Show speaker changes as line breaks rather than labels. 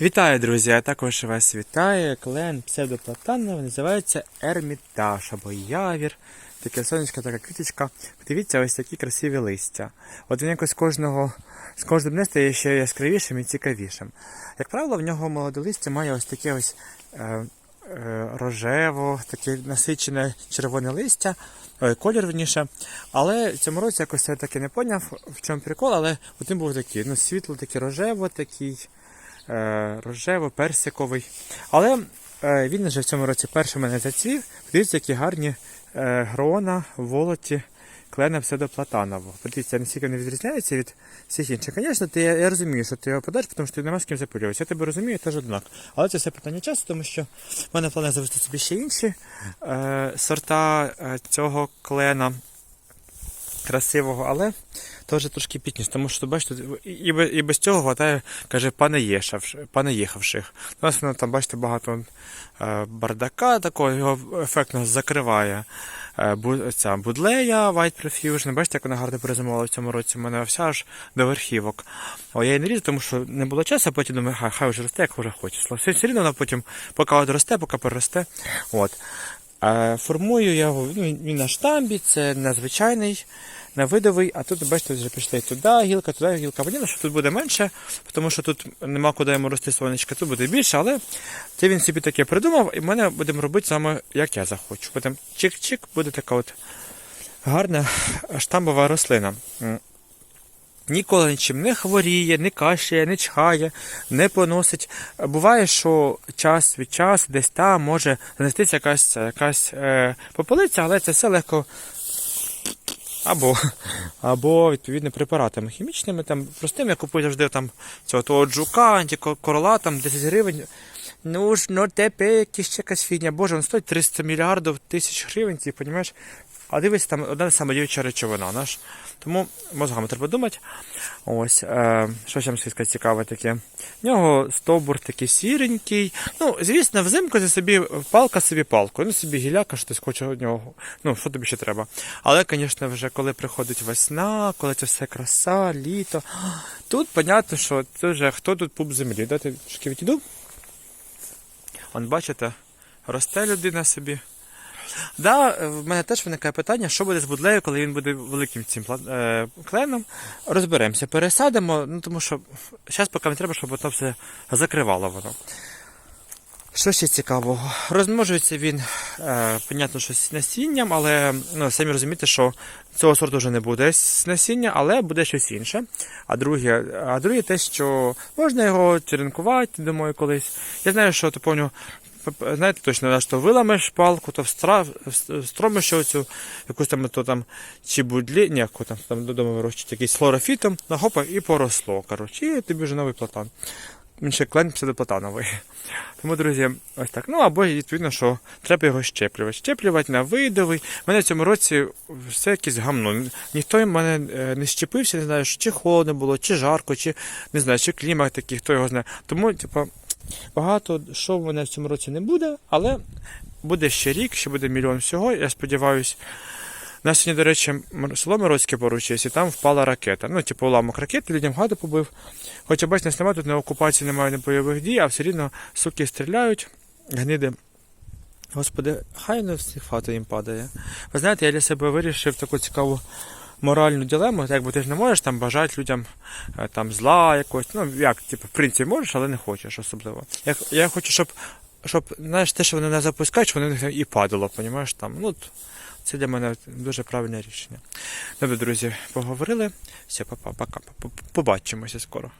Вітаю, друзі! Я також вас вітаю. Клен псевдоплатановий називається Ермітаж або Явір. Таке сонечко, така квіточка. Подивіться, ось такі красиві листя. От він якось кожного, з кожним днем стає ще яскравішим і цікавішим. Як правило, в нього молоде листя має ось таке ось е, е, рожево, таке насичене червоне листя, ой, колір верніше. Але в цьому році якось я таки не поняв, в чому прикол, але він був такий, ну, світло, такий рожево, такий е, рожево-персиковий. Але е, він вже в цьому році перший мене зацвів. Подивіться, які гарні е, грона, волоті, клена псевдоплатанового. Подивіться, наскільки вони відрізняються від всіх інших. Звісно, ти, я, розумію, що ти його подаєш, тому що ти нема з ким запилюватися. Я тебе розумію, теж однак. Але це все питання часу, тому що в мене плани завести собі ще інші е, сорта е, цього клена красивого, але теж трошки пітність, тому що бачите, і, без- і без цього хватає, каже, пане Єшавш- пане їхавших. У нас воно там, бачите, багато е, бардака такого, його ефектно закриває. Е, ця будлея White Profusion. Бачите, як вона гарно перезимувала в цьому році. У мене вся аж до верхівок. О, я її не різав, тому що не було часу, а потім думаю, хай, хай вже росте, як вже хоче. Все рівно вона потім, поки от росте, поки переросте. От. Формую я його, ну, він на штамбі, це незвичайний, на видовий, а тут, бачите, вже пішли туди гілка, туди гілка. Понятно, що тут буде менше, тому що тут нема куди йому рости сонечка, тут буде більше, але це він собі таке придумав, і ми будемо робити саме, як я захочу. Потім чик-чик, буде така от гарна штамбова рослина. Ніколи нічим не хворіє, не кашляє, не чхає, не поносить. Буває, що час від часу десь там може занестися якась, якась е, попелиця, але це все легко. Або, або відповідно препаратами хімічними, там простими, я купую завжди там цього того джука, антикорола, там 10 гривень. Ну ж, ну тепер якась ще якась фігня. Боже, він стоїть 300 мільярдів тисяч гривень, ти розумієш? А дивись, там одна сама діюча речовина. Наш. Тому мозгами треба думати. Ось, е, що ще сказати цікаве таке. В нього стовбур такий сіренький. Ну, звісно, взимку це собі палка собі палку. Ну, собі гіляка, що ти хоче від нього. Ну, що тобі ще треба. Але, звісно, вже коли приходить весна, коли це все краса, літо. Тут, понятно, що це вже хто тут пуп землі. Дайте відійду. Он, бачите, росте людина собі. Да, в мене теж виникає питання, що буде з будлею, коли він буде великим цим е, кленом. Розберемося, пересадимо, ну тому що зараз поки не треба, щоб воно все закривало воно. Що ще цікавого? Розмножується він, е, понятно, що з насінням, але ну, самі розумієте, що цього сорту вже не буде з насіння, але буде щось інше. А друге, а друге те, що можна його черенкувати, думаю, колись. Я знаю, що то помню, п- знаєте точно, що виламеш палку, то встра, встромиш оцю якусь там, то там чи будлі, ні, яку там, там додому вирощують якийсь хлорофітом, нахопа і поросло. Коротше, і тобі вже новий платан. Він ще клен псевдоплатановий. Тому, друзі, ось так. Ну або відповідно, що треба його щеплювати. Щеплювати на видовий. У мене в цьому році все якесь гамно. Ніхто в мене е, не щепився, не знаю, чи холодно було, чи жарко, чи не знаю, чи клімат такий, хто його знає. Тому, типу, багато що в мене в цьому році не буде, але буде ще рік, ще буде мільйон всього. Я сподіваюся. Нас сьогодні, до речі, село Мироцьке поруч, і там впала ракета. Ну, типу, уламок ракети, людям гаду побив. Хоча, бачите, немає, тут не окупації, немає не бойових дій, а все рівно суки стріляють, гниди. Господи, хай не всіх фата їм падає. Ви знаєте, я для себе вирішив таку цікаву моральну дилему, якби ти ж не можеш там бажати людям е, там зла якогось. Ну, як, типу, в принципі, можеш, але не хочеш особливо. Я, я хочу, щоб, щоб знаєш, те, що вони не запускають, щоб вони і падало, понімаєш там. Ну, це для мене дуже правильне рішення. Добре, друзі, поговорили. Все, папа, пока. Побачимося скоро.